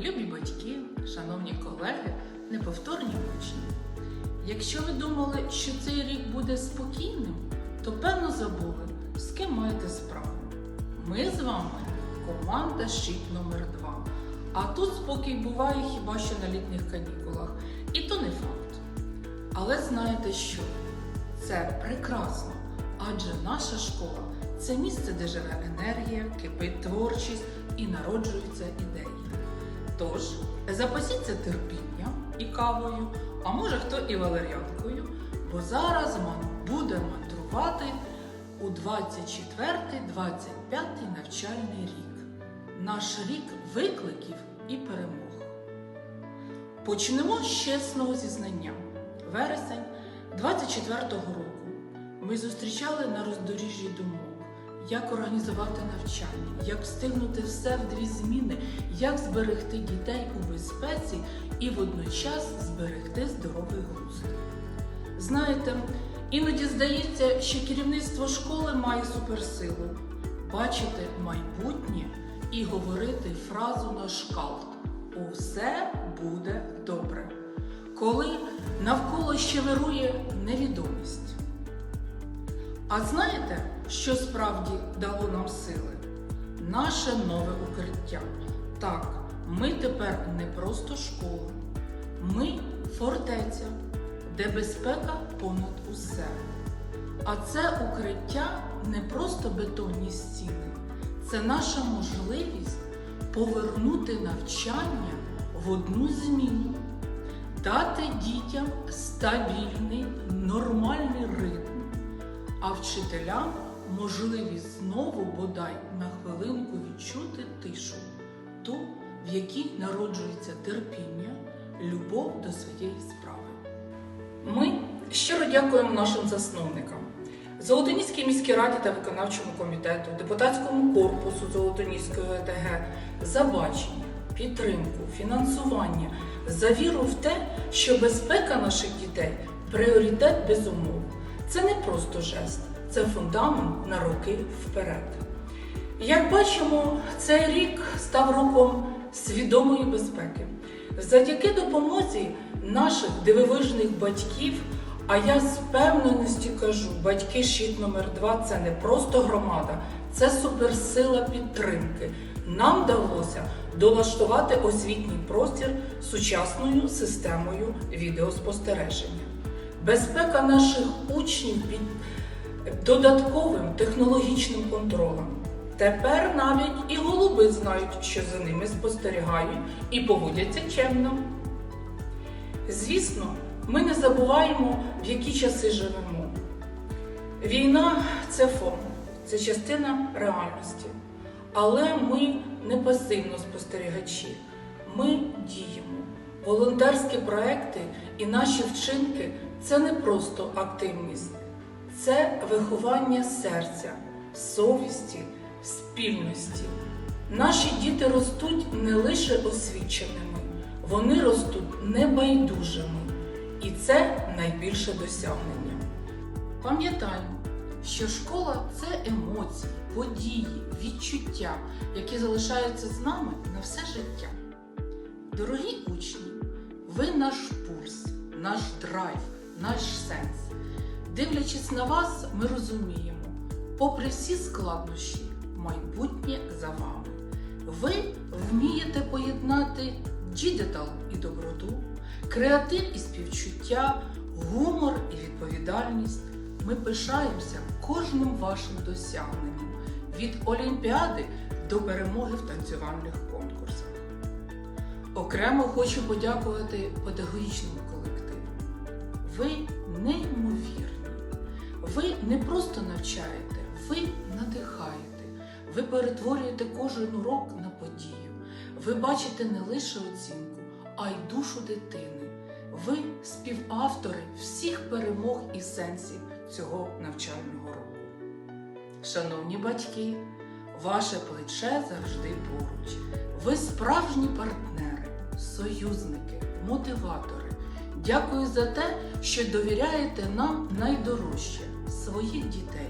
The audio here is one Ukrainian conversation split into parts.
Любі батьки, шановні колеги, неповторні учні. Якщо ви думали, що цей рік буде спокійним, то певно забули, з ким маєте справу. Ми з вами команда щит номер 2 А тут спокій буває хіба що на літніх канікулах. І то не факт. Але знаєте що? Це прекрасно, адже наша школа це місце, де живе енергія, кипить творчість і народжуються ідеї. Тож, запасіться терпінням і кавою, а може хто і валер'янкою, бо зараз ман буде мандрувати у 24-25 навчальний рік. Наш рік викликів і перемог. Почнемо з чесного зізнання. Вересень 24-го року ми зустрічали на роздоріжжі думок, як організувати навчання, як встигнути все в дві зміни, як зберегти дітей у безпеці і водночас зберегти здоровий глузд. Знаєте, іноді здається, що керівництво школи має суперсилу бачити майбутнє і говорити фразу на шкалт Усе буде добре. Коли навколо ще вирує невідомість. А знаєте, що справді дало нам сили? Наше нове укриття. Так, ми тепер не просто школа, ми фортеця, де безпека понад усе. А це укриття не просто бетонні стіни, це наша можливість повернути навчання в одну зміну, дати дітям стабільний, нормальний а вчителям можливість знову бодай на хвилинку відчути тишу, ту, в якій народжується терпіння, любов до своєї справи. Ми щиро дякуємо нашим засновникам. Золотоніській міській раді та виконавчому комітету, депутатському корпусу Золотоніської ОТГ за бачення, підтримку, фінансування, за віру в те, що безпека наших дітей пріоритет без умов. Це не просто жест, це фундамент на роки вперед. Як бачимо, цей рік став роком свідомої безпеки. Завдяки допомозі наших дивовижних батьків, а я з впевненості кажу, батьки щит номер 2 це не просто громада, це суперсила підтримки. Нам вдалося долаштувати освітній простір сучасною системою відеоспостереження. Безпека наших учнів під додатковим технологічним контролем. Тепер навіть і голуби знають, що за ними спостерігають і поводяться чемно. Звісно, ми не забуваємо, в які часи живемо. Війна це фон, це частина реальності. Але ми не пасивно спостерігачі, ми діємо. Волонтерські проекти і наші вчинки це не просто активність, це виховання серця, совісті, спільності. Наші діти ростуть не лише освіченими, вони ростуть небайдужими. І це найбільше досягнення. Пам'ятаємо, що школа це емоції, події, відчуття, які залишаються з нами на все життя. Дорогі ви наш пульс, наш драйв, наш сенс. Дивлячись на вас, ми розуміємо, попри всі складнощі, майбутнє за вами. Ви вмієте поєднати діджитал і доброту, креатив і співчуття, гумор і відповідальність. Ми пишаємося кожним вашим досягненням від олімпіади до перемоги в танцювальних конкурсах. Окремо хочу подякувати педагогічному колективу. Ви неймовірні. Ви не просто навчаєте, ви надихаєте, ви перетворюєте кожен урок на подію. Ви бачите не лише оцінку, а й душу дитини. Ви співавтори всіх перемог і сенсів цього навчального року. Шановні батьки, ваше плече завжди поруч. Ви справжні партнери, союзники, мотиватори. Дякую за те, що довіряєте нам найдорожче своїх дітей.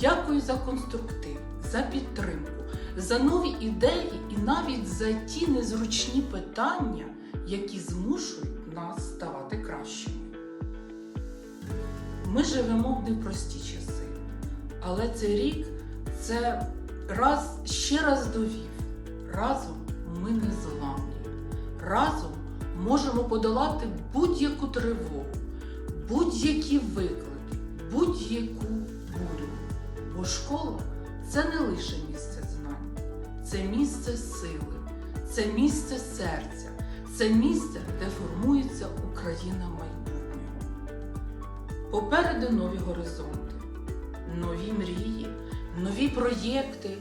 Дякую за конструктив, за підтримку, за нові ідеї і навіть за ті незручні питання, які змушують нас ставати кращими. Ми живемо в непрості часи, але цей рік це раз ще раз довів. Разом ми не зламні. Разом можемо подолати будь-яку тривогу, будь-які виклики, будь-яку бурю. Бо школа це не лише місце знань, це місце сили, це місце серця, це місце, де формується Україна майбутнього. Попереду нові горизонти, нові мрії, нові проєкти.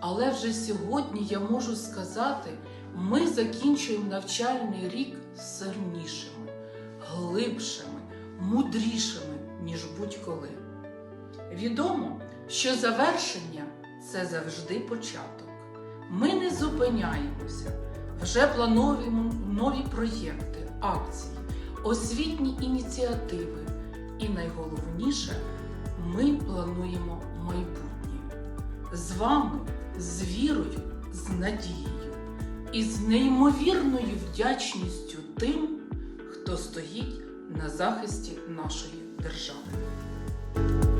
Але вже сьогодні я можу сказати, ми закінчуємо навчальний рік сильнішими, глибшими, мудрішими, ніж будь-коли. Відомо, що завершення це завжди початок. Ми не зупиняємося, вже плануємо нові проєкти, акції, освітні ініціативи. І найголовніше, ми плануємо майбутнє з вами, з вірою, з надією і з неймовірною вдячністю тим, хто стоїть на захисті нашої держави.